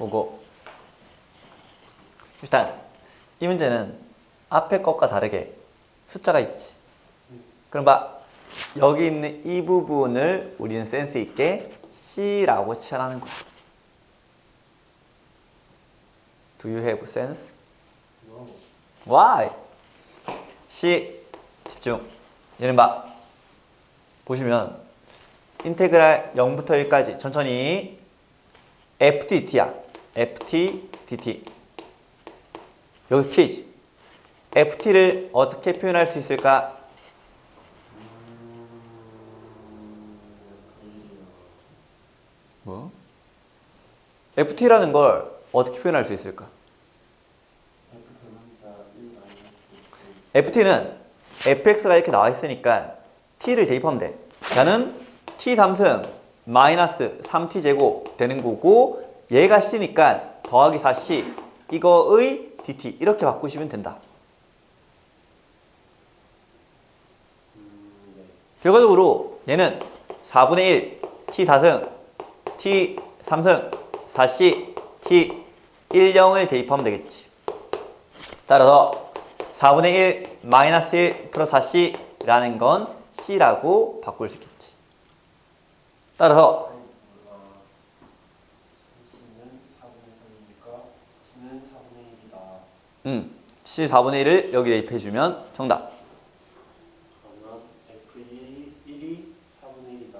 보고 일단 이 문제는 앞에 것과 다르게 숫자가 있지. 그럼 봐 여기 있는 이 부분을 우리는 센스 있게 C라고 칠하는 거야. Do you have sense? Why? C 집중. 얘는 봐 보시면 인테그랄 0부터 1까지 천천히 FTDT야. FTDT. 여기 퀴즈. FT를 어떻게 표현할 수 있을까? 뭐? FT라는 걸 어떻게 표현할 수 있을까? FT는 fx가 이렇게 나와 있으니까 t를 대입하면 돼. 자는 t 3승 마이너스 3t 제곱 되는 거고 얘가 c니까 더하기 4c 이거의 dt 이렇게 바꾸시면 된다. 결과적으로 얘는 4분의 1 t 4승 t 3승 4c t 1 0을 대입하면 되겠지. 따라서 4분의 1 마이너스 1 플러스 4c라는 건 c라고 바꿀 수 있겠지. 따라서 C는 4분의 3이니까 C는 4분의 1이다. 음, c 4분의 1을 여기 대입해주면 정답. 그러면 F1이 1이 4분의 1이다.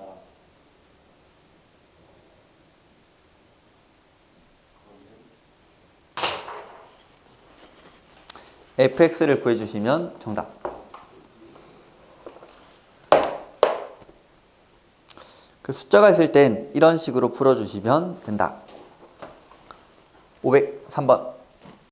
그러면 fx를 구해주시면 정답. 그 숫자가 있을 땐 이런 식으로 풀어주시면 된다. 503번.